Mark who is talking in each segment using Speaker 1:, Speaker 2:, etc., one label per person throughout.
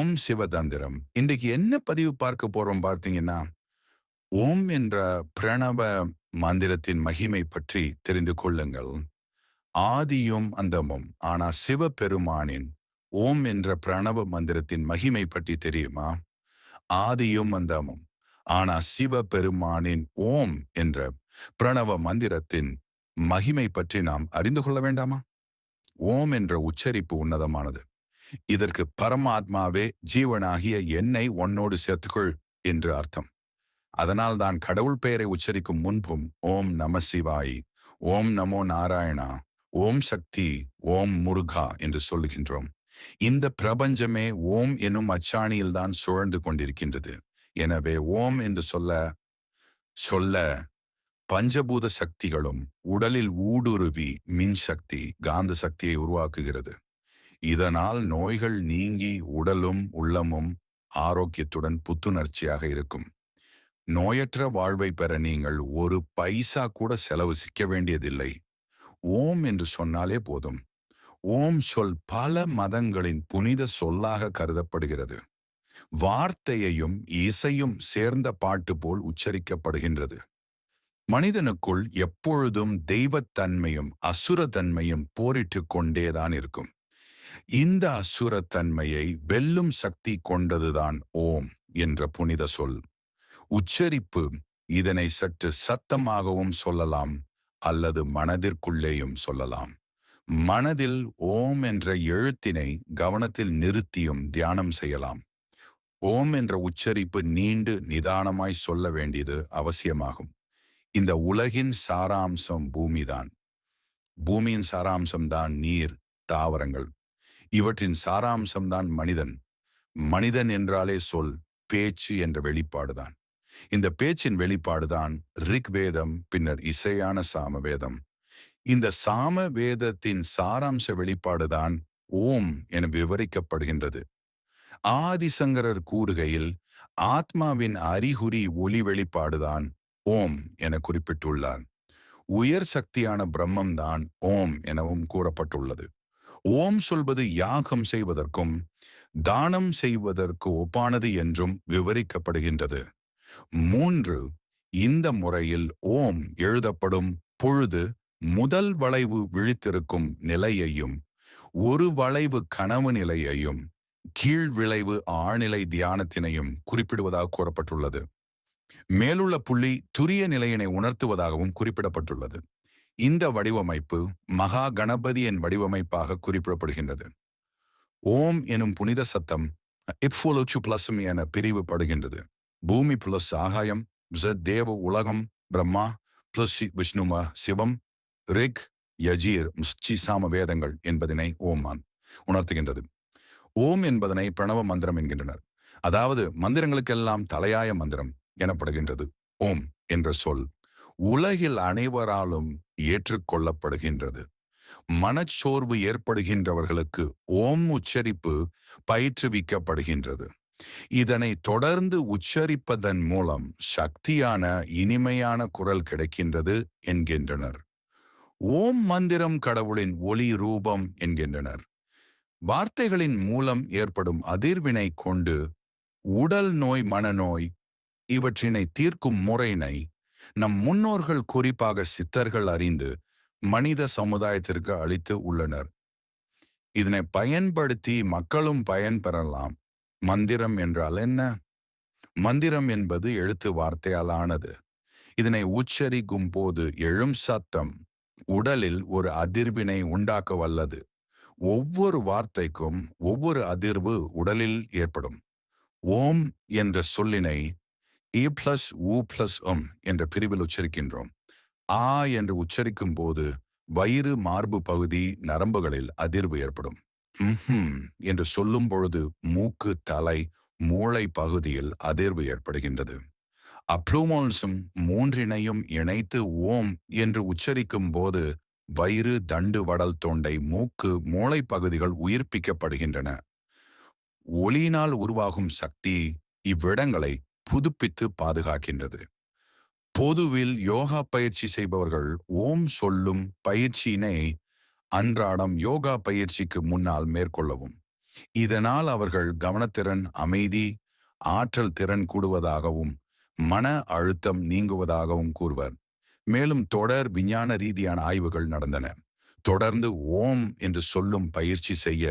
Speaker 1: ஓம் சிவதந்திரம். இன்றைக்கு என்ன பதிவு பார்க்க போறோம் பார்த்தீங்கன்னா ஓம் என்ற பிரணவ மந்திரத்தின் மகிமை பற்றி தெரிந்து கொள்ளுங்கள். ஆதியும் அந்தமும் ஆனா சிவபெருமானின் ஓம் என்ற பிரணவ மந்திரத்தின் மகிமை பற்றி தெரியுமா? ஆதியும் அந்தமும் ஆனா சிவபெருமானின் ஓம் என்ற பிரணவ மந்திரத்தின் மகிமை பற்றி நாம் அறிந்து கொள்ள வேண்டாமா? ஓம் என்ற உச்சரிப்பு உன்னதமானது. இதற்கு பரமாத்மாவே ஜீவனாகிய என்னை உன்னோடு சேர்த்துக்கொள் என்று அர்த்தம். அதனால் தான் கடவுள் பெயரை உச்சரிக்கும் முன்பும் ஓம் நம சிவாய் ஓம் நமோ நாராயணா ஓம் சக்தி ஓம் முருகா என்று சொல்லுகின்றோம். இந்த பிரபஞ்சமே ஓம் என்னும் அச்சாணியில்தான் சுழந்து கொண்டிருக்கின்றது. எனவே ஓம் என்று சொல்ல சொல்ல பஞ்சபூத சக்திகளும் உடலில் ஊடுருவி மின் சக்தி காந்த சக்தியை உருவாக்குகிறது. இதனால் நோய்கள் நீங்கி உடலும் உள்ளமும் ஆரோக்கியத்துடன் புத்துணர்ச்சியாக இருக்கும். நோயற்ற வாழ்வை பெற நீங்கள் ஒரு பைசா கூட செலவு சிக்க வேண்டியதில்லை. ஓம் என்று சொன்னாலே போதும். ஓம் சொல் பல மதங்களின் புனித சொல்லாக கருதப்படுகிறது. வார்த்தையையும் இசையும் சேர்ந்த பாட்டு போல் உச்சரிக்கப்படுகின்றது. மனிதனுக்குள் எப்பொழுதும் தெய்வத்தன்மையும் அசுரத்தன்மையும் போரிட்டு கொண்டேதான் இருக்கும். இந்த அசுரத்தன்மையை வெல்லும் சக்தி கொண்டதுதான் ஓம் என்ற புனித சொல். உச்சரிப்பு இதனை சற்று சத்தமாகவும் சொல்லலாம் அல்லது மனதிற்குள்ளேயும் சொல்லலாம். மனதில் ஓம் என்ற எழுத்தினை கவனத்தில் நிறுத்தியும் தியானம் செய்யலாம். ஓம் என்ற உச்சரிப்பு நீண்டு நிதானமாய் சொல்ல வேண்டியது அவசியமாகும். இந்த உலகின் சாராம்சம் பூமிதான். பூமியின் சாராம்சம்தான் நீர் தாவரங்கள். இவற்றின் சாராம்சம்தான் மனிதன். மனிதன் என்றாலே சொல் பேச்சு என்ற வெளிப்பாடுதான். இந்த பேச்சின் வெளிப்பாடுதான் ரிக் வேதம் பின்னர் இசையான சாம வேதம் இந்த சாம வேதத்தின் சாராம்ச வெளிப்பாடுதான் ஓம் என விவரிக்கப்படுகின்றது. ஆதிசங்கரர் கூறுகையில் ஆத்மாவின் அறிகுறி ஒளி வெளிப்பாடுதான் ஓம் என குறிப்பிட்டுள்ளார். உயர் சக்தியான பிரம்மம்தான் ஓம் எனவும் கூறப்பட்டுள்ளது. ஓம் சொல்வது யாகம் செய்வதற்கும் தானம் செய்வதற்கு ஒப்பானது என்றும் விவரிக்கப்படுகின்றது. மூன்று இந்த முறையில் ஓம் எழுதப்படும் பொழுது முதல் வளைவு விழித்திருக்கும் நிலையையும் ஒரு வளைவு கனவு நிலையையும் கீழ் விளைவு ஆழ்நிலை தியானத்தினையும் குறிப்பிடுவதாக கூறப்பட்டுள்ளது. மேலுள்ள புள்ளி துரிய நிலையினை உணர்த்துவதாகவும் குறிப்பிடப்பட்டுள்ளது. இந்த வடிவமைப்பு மகா கணபதியின் வடிவமைப்பாக குறிப்பிடப்படுகின்றது. ஓம் எனும் புனித சத்தம் இப்ஃபோலோச்சு பிளஸும் என பிரிவுபடுகின்றது. பூமி பிளஸ் ஆகாயம் தேவ உலகம் பிரம்மா பிளஸ் விஷ்ணுமா சிவம் ரிக் யஜீர் முஸ்சி சாம வேதங்கள் என்பதனை ஓம்மான் உணர்த்துகின்றது. ஓம் என்பதனை பிரணவ மந்திரம் என்கின்றனர். அதாவது மந்திரங்களுக்கெல்லாம் தலையாய மந்திரம் எனப்படுகின்றது. ஓம் என்ற சொல். உலகில் அனைவராலும் ஏற்றுக்கொள்ளப்படுகின்றது. மனச்சோர்வு ஏற்படுகின்றவர்களுக்கு ஓம் உச்சரிப்பு பயிற்றுவிக்கப்படுகின்றது. இதனை தொடர்ந்து உச்சரிப்பதன் மூலம் சக்தியான இனிமையான குரல் கிடைக்கின்றது என்கின்றனர். ஓம் மந்திரம் கடவுளின் ஒளி ரூபம் என்கின்றனர். வார்த்தைகளின் மூலம் ஏற்படும் அதிர்வினை கொண்டு உடல் நோய் மனநோய் இவற்றினை தீர்க்கும் முறையினை நம் முன்னோர்கள் குறிப்பாக சித்தர்கள் அறிந்து மனித சமுதாயத்திற்கு அளித்து உள்ளனர். இதனை பயன்படுத்தி மக்களும் பயன்பெறலாம் மந்திரம் என்றால் என்ன? மந்திரம் என்பது எழுத்து வார்த்தையால் ஆனது. இதனை உச்சரிக்கும் போது எழும் சத்தம் உடலில் ஒரு அதிர்வினை உண்டாக்க வல்லது. ஒவ்வொரு வார்த்தைக்கும் ஒவ்வொரு அதிர்வு உடலில் ஏற்படும். ஓம் என்ற சொல்லினை இ பிளஸ் உ பிளஸ் எம் என்ற பிரிவில் உச்சரிக்கின்றோம். ஆ என்று உச்சரிக்கும் போது வயிறு மார்பு பகுதி நரம்புகளில் அதிர்வு ஏற்படும். என்று சொல்லும் பொழுது மூக்கு தலை மூளை பகுதியில் அதிர்வு ஏற்படுகின்றது. அப்ளூமோல்ஸும் மூன்றினையும் இணைத்து ஓம் என்று உச்சரிக்கும் போது வயிறு தண்டு வடல் தொண்டை மூக்கு மூளை பகுதிகள் உயிர்ப்பிக்கப்படுகின்றன. ஒளியினால் உருவாகும் சக்தி இவ்விடங்களை புதுப்பித்து பாதுகாக்கின்றது. பொதுவில் யோகா பயிற்சி செய்பவர்கள் ஓம் சொல்லும் பயிற்சியினை அன்றாடம் யோகா பயிற்சிக்கு முன்னால் மேற்கொள்ளவும். இதனால் அவர்கள் கவனத்திறன் அமைதி ஆற்றல் திறன் கூடுவதாகவும் மன அழுத்தம் நீங்குவதாகவும் கூறுவர். மேலும் தொடர் விஞ்ஞான ரீதியான ஆய்வுகள் நடந்தன. தொடர்ந்து ஓம் என்று சொல்லும் பயிற்சி செய்ய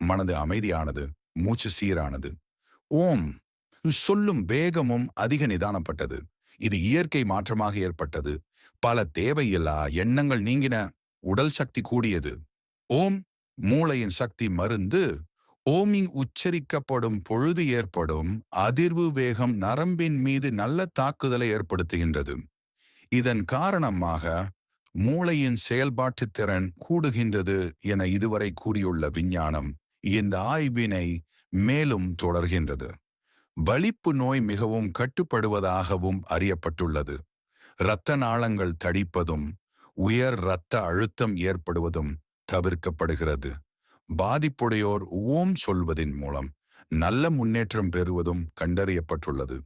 Speaker 1: மனது அமைதியானது மூச்சு சீரானது. ஓம் சொல்லும் வேகமும் அதிக நிதானப்பட்டது. இது இயற்கை மாற்றமாக ஏற்பட்டது. பல தேவையில்லா எண்ணங்கள் நீங்கின உடல் சக்தி கூடியது. ஓம் மூளையின் சக்தி மருந்து. ஓமிங் உச்சரிக்கப்படும் பொழுது ஏற்படும் அதிர்வு வேகம் நரம்பின் மீது நல்ல தாக்குதலை ஏற்படுத்துகின்றது. இதன் காரணமாக மூளையின் செயல்பாட்டு திறன் கூடுகின்றது என இதுவரை கூறியுள்ள விஞ்ஞானம் இந்த ஆய்வினை மேலும் தொடர்கின்றது. வலிப்பு நோய் மிகவும் கட்டுப்படுவதாகவும் அறியப்பட்டுள்ளது. இரத்த நாளங்கள் தடிப்பதும் உயர் இரத்த அழுத்தம் ஏற்படுவதும் தவிர்க்கப்படுகிறது. பாதிப்புடையோர் ஓம் சொல்வதின் மூலம் நல்ல முன்னேற்றம் பெறுவதும் கண்டறியப்பட்டுள்ளது.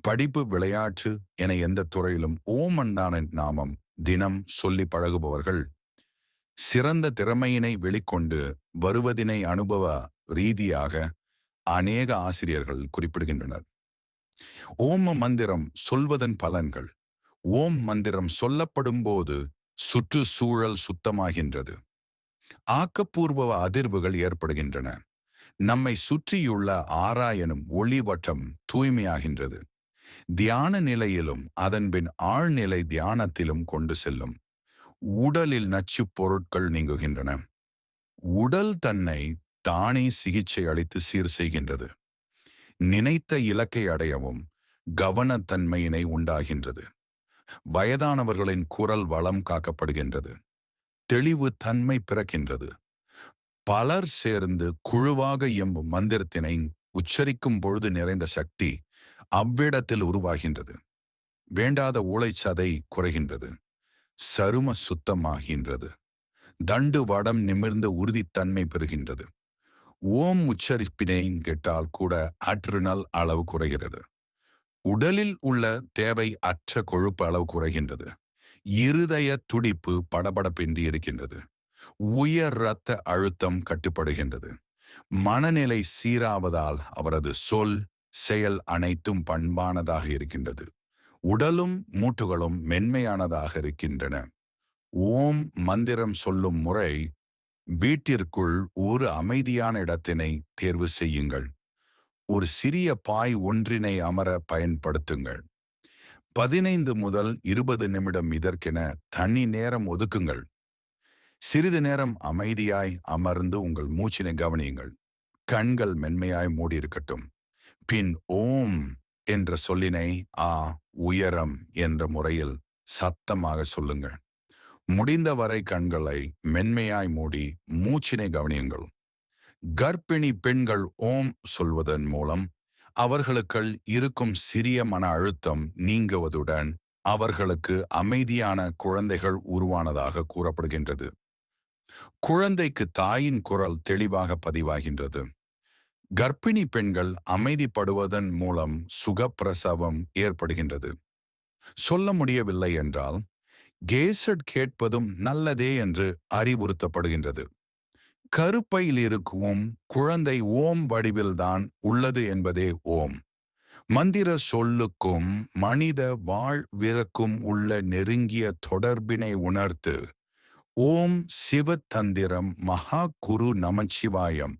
Speaker 1: படிப்பு விளையாட்டு என எந்த துறையிலும் ஓம் அண்ணான நாமம் தினம் சொல்லி பழகுபவர்கள் சிறந்த திறமையினை வெளிக்கொண்டு வருவதினை அனுபவ ரீதியாக அநேக ஆசிரியர்கள் குறிப்பிடுகின்றனர். ஓம மந்திரம் சொல்வதன் பலன்கள். ஓம் மந்திரம் சொல்லப்படும் போது சுற்றுச்சூழல் சுத்தமாகின்றது. ஆக்கப்பூர்வ அதிர்வுகள் ஏற்படுகின்றன. நம்மை சுற்றியுள்ள ஆராயனும் ஒளிவட்டம் தூய்மையாகின்றது. தியான நிலையிலும் அதன்பின் ஆழ்நிலை தியானத்திலும் கொண்டு செல்லும். உடலில் நச்சுப் பொருட்கள் நீங்குகின்றன. உடல் தன்னை தானே சிகிச்சை அளித்து சீர் செய்கின்றது. நினைத்த இலக்கை அடையவும் கவனத்தன்மையினை உண்டாகின்றது. வயதானவர்களின் குரல் வளம் காக்கப்படுகின்றது. தெளிவு தன்மை பிறக்கின்றது. பலர் சேர்ந்து குழுவாக எம்பும் மந்திரத்தினை உச்சரிக்கும் பொழுது நிறைந்த சக்தி அவ்விடத்தில் உருவாகின்றது. வேண்டாத ஊளைச்சதை குறைகின்றது. சரும சுத்தமாகின்றது. தண்டு வடம் நிமிர்ந்த உறுதித்தன்மை பெறுகின்றது. ஓம் உச்சரிப்பினை கேட்டால் கூட அட்ரினல் அளவு குறைகிறது. உடலில் உள்ள தேவை அற்ற கொழுப்பு அளவு குறைகின்றது. இருதய துடிப்பு படபடப்பின்றி இருக்கின்றது. உயர் இரத்த அழுத்தம் கட்டுப்படுகின்றது. மனநிலை சீராவதால் அவரது சொல் செயல் அனைத்தும் பண்பானதாக இருக்கின்றது. உடலும் மூட்டுகளும் மென்மையானதாக இருக்கின்றன. ஓம் மந்திரம் சொல்லும் முறை வீட்டிற்குள் ஒரு அமைதியான இடத்தினை தேர்வு செய்யுங்கள். ஒரு சிறிய பாய் ஒன்றினை அமர பயன்படுத்துங்கள். பதினைந்து முதல் இருபது நிமிடம் இதற்கென தனி நேரம் ஒதுக்குங்கள். சிறிது நேரம் அமைதியாய் அமர்ந்து உங்கள் மூச்சினை கவனியுங்கள். கண்கள் மென்மையாய் மூடியிருக்கட்டும். பின் ஓம் என்ற சொல்லினை ஆ உயரம் என்ற முறையில் சத்தமாக சொல்லுங்கள். முடிந்தவரை கண்களை மென்மையாய் மூடி மூச்சினை கவனியுங்கள். கர்ப்பிணி பெண்கள் ஓம் சொல்வதன் மூலம் அவர்களுக்குள் இருக்கும் சிறிய மன அழுத்தம் நீங்குவதுடன் அவர்களுக்கு அமைதியான குழந்தைகள் உருவானதாக கூறப்படுகின்றது. குழந்தைக்கு தாயின் குரல் தெளிவாக பதிவாகின்றது. கர்ப்பிணி பெண்கள் அமைதிப்படுவதன் மூலம் சுகப்பிரசவம் ஏற்படுகின்றது. சொல்ல முடியவில்லை என்றால் கேசட் கேட்பதும் நல்லதே என்று அறிவுறுத்தப்படுகின்றது. கருப்பையில் இருக்கும் குழந்தை ஓம் வடிவில்தான் உள்ளது என்பதே ஓம். மந்திர சொல்லுக்கும் மனித வாழ்விற்கும் உள்ள நெருங்கிய தொடர்பினை உணர்த்து ஓம் சிவத்தந்திரம் மகா குரு நமச்சிவாயம்.